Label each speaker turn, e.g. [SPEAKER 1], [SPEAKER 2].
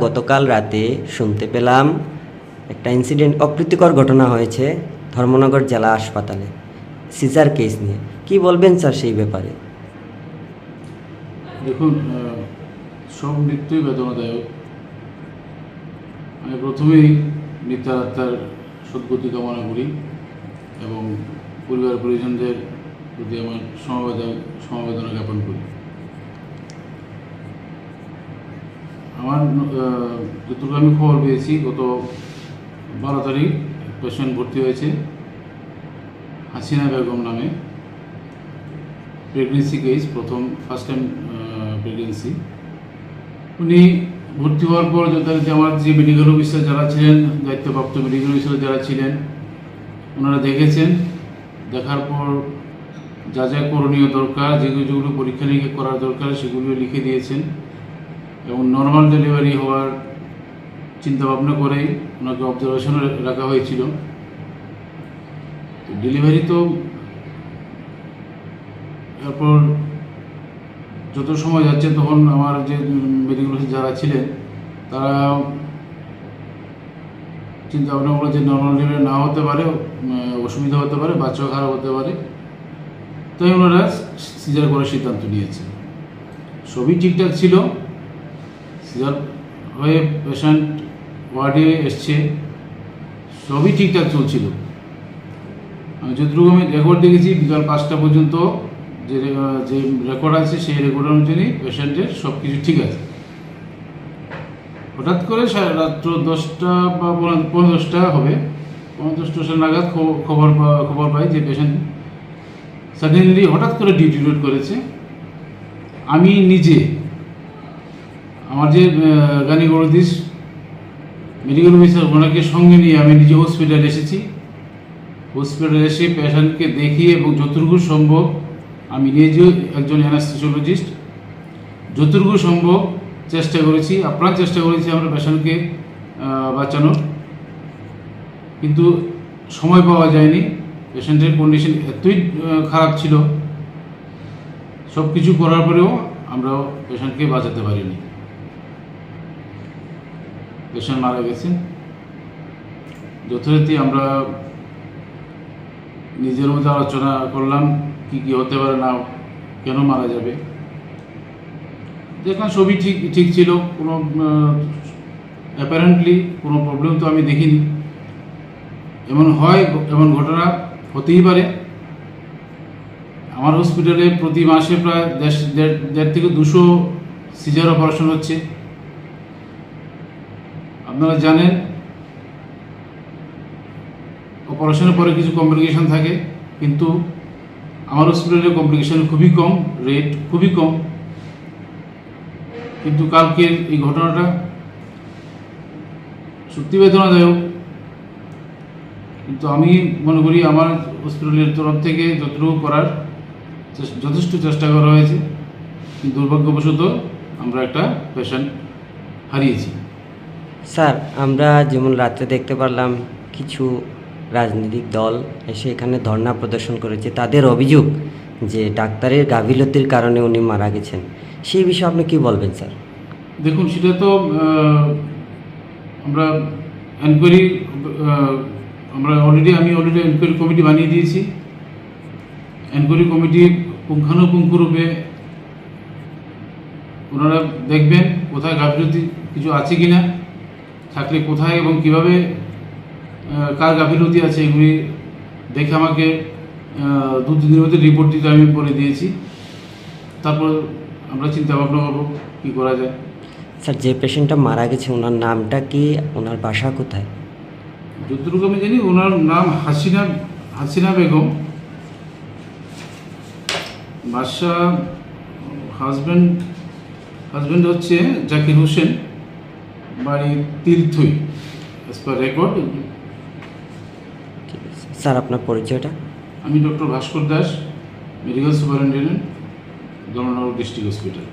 [SPEAKER 1] গতকাল রাতে শুনতে পেলাম একটা ইনসিডেন্ট অপ্রীতিকর ঘটনা হয়েছে ধর্মনগর জেলা হাসপাতালে। সিজার কেস নিয়ে। কি বলবেন স্যার সেই ব্যাপারে?
[SPEAKER 2] দেখুন সব মৃত্যুই বেদনাদায়ক। আমি প্রথমেই মৃতার আত্মার সদ্গতি কামনা করি এবং পরিবার পরিজনদের প্রতি আমার সমবেদনা সমবেদনা জ্ঞাপন করি আমার আহ, যতটুকু আমি খবর পেয়েছি, গত বারো তারিখ পেশেন্ট ভর্তি হয়েছে হাসিনা বেগম নামে প্রেগনেন্সি কেস প্রথম ফার্স্ট টাইম প্রেগনেন্সি উনি ভর্তি হওয়ার পর যথারীতি আমার যে মেডিকেল অফিসার যারা ছিলেন, দায়িত্বপ্রাপ্ত মেডিকেল অফিসার যারা ছিলেন, ওনারা দেখেছেন। দেখার পর যা যা করণীয় দরকার, যেগুলো যেগুলো পরীক্ষা নিরীক্ষা করার দরকার, সেগুলো লিখে দিয়েছেন। এবং নর্মাল ডেলিভারি হওয়ার চিন্তা ভাবনা করেই ওনাকে অবজারভেশনে রাখা হয়েছিল। ডেলিভারি তো এরপর যত সময় যাচ্ছে তখন আমার যে মেডিকেল যারা ছিলেন, তারা চিন্তা ভাবনা করল যে নর্মাল ডেলিভারি না হতে পারে অসুবিধা হতে পারে বাচ্চাও খারাপ হতে পারে। তাই ওনারা সিজার করার সিদ্ধান্ত নিয়েছে। সবই ঠিকঠাক ছিল। সিজার হয়ে পেশেন্ট ওয়ার্ডে এসছে। সবই ঠিকঠাক চলছিল। আমি যতটুকু আমি রেকর্ড দেখেছি, বিকাল পাঁচটা পর্যন্ত যে যে রেকর্ড আছে, সেই রেকর্ড অনুযায়ী পেশেন্টের সব কিছু ঠিক আছে। হঠাৎ করে রাত্র দশটা বা পৌনে- পৌনে দশটা হবে, পনেরো দশটা নাগাদ খবর খবর পাই যে পেশেন্ট সাডেনলি হঠাৎ করে ডিটিউট করেছে। আমি নিজে আমার যে গানি গরদিস মেডিকেল অফিসার ওনাকে সঙ্গে নিয়ে আমি নিজে হসপিটালে এসেছি। হসপিটালে এসে পেশেন্টকে দেখিয়ে এবং যতটুকু সম্ভব, আমি নিজেও একজন অ্যানাস্থিসিওলজিস্ট যতটুকু সম্ভব চেষ্টা করেছি, আপ্রাণ চেষ্টা করেছি আমরা পেশেন্টকে বাঁচানোর। কিন্তু সময় পাওয়া যায়নি পেশেন্টের কন্ডিশন এতই খারাপ ছিল। সব কিছু করার পরেও আমরা পেশেন্টকে বাঁচাতে পারিনি। পেশেন্ট মারা গেছে। যথারীতি আমরা নিজের মধ্যে আলোচনা করলাম কি কি হতে পারে, না কেন মারা যাবে। দেখলাম সবই ঠিক ঠিক ছিল, কোনো অ্যাপারেন্টলি কোনো প্রবলেম তো আমি দেখিনি। এমন হয়, এমন ঘটনা হতেই পারে। আমার হসপিটালে প্রতি মাসে প্রায় দেড় থেকে দুশো সিজার অপারেশন হচ্ছে। আপনারা জানেন অপারেশনের পরে কিছু কমপ্লিকেশন থাকে, কিন্তু আমার হসপিটালে কমপ্লিকেশন খুবই কম রেট খুবই কম। কিন্তু কালকের এই ঘটনাটা সত্যি বেদনাদায়ক। কিন্তু আমি মনে করি আমার হসপিটালের তরফ থেকে যতটুকু করার যথেষ্ট চেষ্টা করা হয়েছে। দুর্ভাগ্যবশত আমরা একটা পেশেন্ট হারিয়েছি।
[SPEAKER 1] স্যার, আমরা যেমন রাত্রে দেখতে পারলাম কিছু রাজনৈতিক দল এসে এখানে ধর্ণা প্রদর্শন করেছে, তাদের অভিযোগ যে ডাক্তারের গাফিলতির কারণে উনি মারা গেছেন। সেই বিষয়ে আপনি কি বলবেন, স্যার?
[SPEAKER 2] দেখুন, সেটা তো আমরা এনকোয়ারি আমরা অলরেডি আমি অলরেডি এনকোয়ারি কমিটি বানিয়ে দিয়েছি। এনকোয়ারি কমিটি পুঙ্খানুপুঙ্খরূপে ওনারা দেখবেন কোথায় গাফিলতি কিছু আছে কি না থাকলে কোথায় এবং কীভাবে কার গাফিলতি আছে এগুলি দেখে আমাকে দু তিন দিনের মধ্যে রিপোর্ট দিতে আমি করে দিয়েছি। তারপর আমরা চিন্তা ভাবনা করব কী করা যায়।
[SPEAKER 1] স্যার যে পেশেন্টটা মারা গেছে ওনার নামটা কি ওনার বাসা কোথায়?
[SPEAKER 2] যতটুকু আমি জানি ওনার নাম হাসিনা হাসিনা বেগম। বাসা হাজব্যান্ড হাজব্যান্ড হচ্ছে জাকির হোসেন। বাড়ি তীর্থই অ্যাজ পার রেকর্ড
[SPEAKER 1] স্যার আপনার পরিচয়টা?
[SPEAKER 2] আমি doctor Bhaskar Das medical superintendent Dharmanagar district hospital